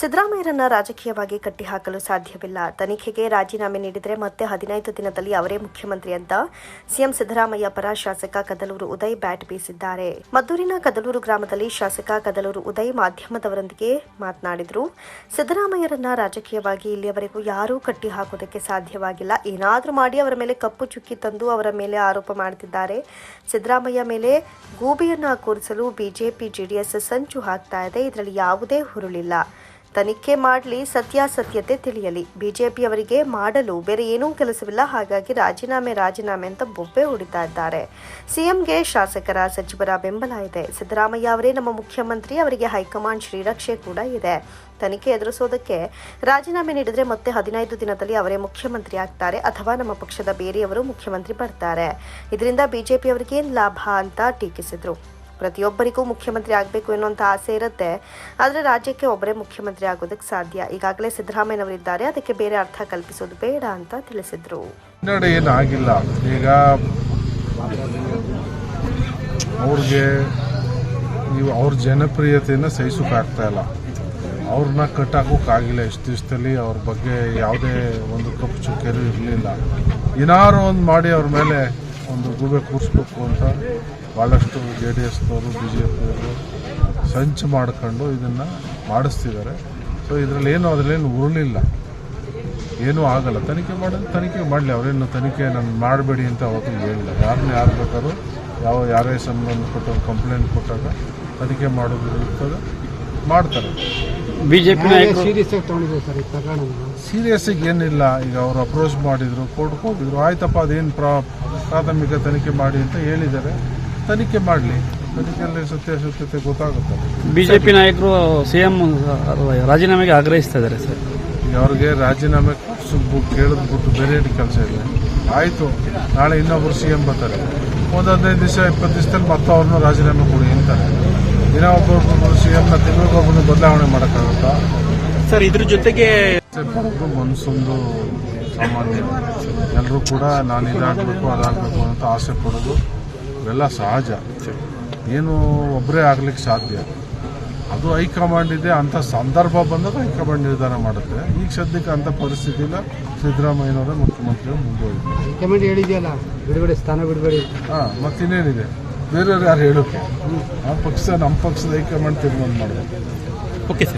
ಸಿದ್ದರಾಮಯ್ಯರನ್ನ ರಾಜಕೀಯವಾಗಿ ಕಟ್ಟಿಹಾಕಲು ಸಾಧ್ಯವಿಲ್ಲ. ತನಿಖೆಗೆ ರಾಜೀನಾಮೆ ನೀಡಿದರೆ ಮತ್ತೆ ಹದಿನೈದು ದಿನದಲ್ಲಿ ಅವರೇ ಮುಖ್ಯಮಂತ್ರಿ ಅಂತ ಸಿಎಂ ಸಿದ್ದರಾಮಯ್ಯ ಪರ ಶಾಸಕ ಕದಲೂರು ಉದಯ್ ಬ್ಯಾಟ್ ಬೀಸಿದ್ದಾರೆ. ಮದ್ದೂರಿನ ಕದಲೂರು ಗ್ರಾಮದಲ್ಲಿ ಶಾಸಕ ಕದಲೂರು ಉದಯ್ ಮಾಧ್ಯಮದವರೊಂದಿಗೆ ಮಾತನಾಡಿದರು. ಸಿದ್ದರಾಮಯ್ಯರನ್ನ ರಾಜಕೀಯವಾಗಿ ಇಲ್ಲಿಯವರೆಗೂ ಯಾರೂ ಕಟ್ಟಿ ಹಾಕೋದಕ್ಕೆ ಸಾಧ್ಯವಾಗಿಲ್ಲ. ಏನಾದರೂ ಮಾಡಿ ಅವರ ಮೇಲೆ ಕಪ್ಪು ಚುಕ್ಕಿ ತಂದು ಅವರ ಮೇಲೆ ಆರೋಪ ಮಾಡುತ್ತಿದ್ದಾರೆ ಸಿದ್ದರಾಮಯ್ಯ ಮೇಲೆ ಗೂಬಿಯನ್ನು ಕೂರಿಸಲು ಬಿಜೆಪಿ, ಜೆಡಿಎಸ್ ಸಂಚು ಹಾಕ್ತಾ ಇದೆ. ಇದರಲ್ಲಿ ಯಾವುದೇ ಹುರುಳಿಲ್ಲ. ತನಿಖೆ ಮಾಡಲಿ ಸತ್ಯಾಸತ್ಯತೆ ತಿಳಿಯಲಿ. ಬಿಜೆಪಿಯವರಿಗೆ ಮಾಡಲು ಬೇರೆ ಏನೂ ಕೆಲಸವಿಲ್ಲ. ಹಾಗಾಗಿ ರಾಜೀನಾಮೆ ರಾಜೀನಾಮೆ ಅಂತ ಬೊಬ್ಬೆ ಹೊಡಿತಾ ಇದ್ದಾರೆ. ಸಿಎಂಗೆ ಶಾಸಕರ ಸಚಿವರ ಬೆಂಬಲ ಇದೆ. ಸಿದ್ದರಾಮಯ್ಯ ಅವರೇ ನಮ್ಮ ಮುಖ್ಯಮಂತ್ರಿ. ಅವರಿಗೆ ಹೈಕಮಾಂಡ್ ಶ್ರೀರಕ್ಷೆ ಕೂಡ ಇದೆ. ತನಿಖೆ ಎದುರಿಸೋದಕ್ಕೆ ರಾಜೀನಾಮೆ ನೀಡಿದರೆ ಮತ್ತೆ ಹದಿನೈದು ದಿನದಲ್ಲಿ ಅವರೇ ಮುಖ್ಯಮಂತ್ರಿ ಆಗ್ತಾರೆ. ಅಥವಾ ನಮ್ಮ ಪಕ್ಷದ ಬೇರೆಯವರು ಮುಖ್ಯಮಂತ್ರಿ ಬರ್ತಾರೆ. ಇದರಿಂದ ಬಿಜೆಪಿಯವರಿಗೆ ಏನು ಲಾಭ ಅಂತ ಟೀಕಿಸಿದ್ರು. ಪ್ರತಿಯೊಬ್ಬರಿಗೂ ಮುಖ್ಯಮಂತ್ರಿ ಆಗಬೇಕು ಎನ್ನುವಂಥ ಆಸೆ ಇರುತ್ತೆ. ಆದರೆ ರಾಜ್ಯಕ್ಕೆ ಒಬ್ಬರೇ ಮುಖ್ಯಮಂತ್ರಿ ಆಗೋದಕ್ಕೆ ಸಾಧ್ಯ. ಈಗಾಗಲೇ ಸಿದ್ದರಾಮಯ್ಯನವರಿದ್ದಾರೆ. ಅದಕ್ಕೆ ಬೇರೆ ಅರ್ಥ ಕಲ್ಪಿಸೋದು ಬೇಡ ಅಂತ ತಿಳಿಸಿದ್ರು. ನೋಡಿ ಏನು ಆಗಿಲ್ಲ ಈಗ ಅವ್ರಿಗೆ ಅವ್ರ ಜನಪ್ರಿಯತೆಯನ್ನು ಸಹಿಸೋಕ್ಕಾಗ್ತಾ ಇಲ್ಲ. ಅವ್ರನ್ನ ಕಟ್ಟಾಕೋಕ್ಕಾಗಿಲ್ಲ ಇಷ್ಟು ದಿವಸದಲ್ಲಿ ಅವ್ರ ಬಗ್ಗೆ ಯಾವುದೇ ಒಂದು ಕಪ್ಪು ಚುಕ್ಕೆರೂ ಇರಲಿಲ್ಲ. ಏನಾರು ಒಂದು ಮಾಡಿ ಅವ್ರ ಮೇಲೆ ಒಂದು ಗೂಬೆ ಕೂರಿಸ್ಬೇಕು ಅಂತ ಭಾಳಷ್ಟು ಜೆ ಡಿ ಎಸ್ನವರು ಬಿ ಜೆ ಪಿಯವರು ಸಂಚು ಮಾಡ್ಕೊಂಡು ಇದನ್ನು ಮಾಡಿಸ್ತಿದ್ದಾರೆ. ಸೊ ಇದರಲ್ಲಿ ಏನು ಅದರಲ್ಲೇನು ಉರುಳಿಲ್ಲ. ಏನೂ ಆಗಲ್ಲ. ತನಿಖೆ ಮಾಡಿದ್ರೆ ತನಿಖೆ ಮಾಡಲಿ. ಅವರೇನು ತನಿಖೆ ನಾನು ಮಾಡಬೇಡಿ ಅಂತ ಅವತ್ತು ಹೇಳಿಲ್ಲ. ಯಾರನ್ನ ಯಾರು ಬೇಕಾದ್ರೂ ಯಾವ ಯಾರೇ ಸಂಬಂಧ ಕೊಟ್ಟು ಕಂಪ್ಲೇಂಟ್ ಕೊಟ್ಟಾಗ ತನಿಖೆ ಮಾಡೋದು ಇರ್ತದೆ. ಮಾಡ್ತಾರೆ. ಬಿಜೆಪಿ ಸೀರಿಯಸ್ಸಿಗೆ ಏನಿಲ್ಲ. ಈಗ ಅವರು ಅಪ್ರೋಚ್ ಮಾಡಿದ್ರು ಕೋರ್ಟ್ಗೆ ಹೋಗಿದ್ರು. ಆಯ್ತಪ್ಪ ಅದೇನು ಪ್ರಾ ಪ್ರಾಥಮಿಕ ತನಿಖೆ ಮಾಡಿ ಅಂತ ಹೇಳಿದ್ದಾರೆ. ತನಿಖೆ ಮಾಡಲಿ. ತನಿಖೆಯಲ್ಲಿ ಸತ್ಯಾಸತ್ಯತೆ ಗೊತ್ತಾಗುತ್ತೆ. ಬಿಜೆಪಿ ನಾಯಕರು ಸಿಎಂ ರಾಜೀನಾಮೆಗೆ ಆಗ್ರಹಿಸ್ತಾ ಇದ್ದಾರೆ ಸರ್. ಅವ್ರಿಗೆ ರಾಜೀನಾಮೆ ಸುಬ್ಬು ಕೇಳಿದ್ಬಿಟ್ಟು ಬೇರೆ ಏನು ಕೆಲಸ ಇಲ್ಲ. ಆಯಿತು ನಾಳೆ ಇನ್ನೊಬ್ರು ಸಿ ಎಂ ಬರ್ತಾರೆ. ಒಂದು ಹದಿನೈದು ದಿವಸ ಇಪ್ಪತ್ತು ದಿವಸದಲ್ಲಿ ಮತ್ತೆ ಅವ್ರನ್ನ ರಾಜೀನಾಮೆ ಕೊಡಿ ಅಂತಾರೆ. ದಿನ ಒಬ್ಬೊಬ್ಬರು ಸಿ ಎಮ್ನ ತಿಂಗಳಿಗೊಬ್ಬರನ್ನು ಬದಲಾವಣೆ ಮಾಡೋಕ್ಕಾಗುತ್ತಾ? ಸರ್ ಇದ್ರ ಜೊತೆಗೆ ಮನಸ್ಸೊಂದು ಸಾಮಾನ್ಯ. ಎಲ್ಲರೂ ಕೂಡ ನಾನು ಇದಾಗಬೇಕು ಅದಾಗಬೇಕು ಅಂತ ಆಸೆ ಪಡೋದು. ಇವೆಲ್ಲ ಸಹಜ. ಏನು ಒಬ್ಬರೇ ಆಗ್ಲಿಕ್ಕೆ ಸಾಧ್ಯ. ಅದು ಹೈಕಮಾಂಡ್ ಇದೆ ಅಂಥ ಸಂದರ್ಭ ಬಂದಾಗ ಹೈಕಮಾಂಡ್ ನಿರ್ಧಾರ ಮಾಡುತ್ತೆ. ಈಗ ಸದ್ಯಕ್ಕೆ ಅಂಥ ಪರಿಸ್ಥಿತಿನ ಇಲ್ಲ. ಸಿದ್ದರಾಮಯ್ಯನವರೇ ಬಿಡುಗಡೆ ಸ್ಥಾನ ಬಿಡಬೇಡಿ ಹಾಂ ಮತ್ತಿನ್ನೇನಿದೆ? ಬೇರೆಯವ್ರು ಯಾರು ಹೇಳುತ್ತೆ ಆ ಪಕ್ಷ ನಮ್ಮ ಪಕ್ಷದ ಹೈಕಮಾಂಡ್ ತೀರ್ಮಾನ ಮಾಡಬೇಕು. Okay sir.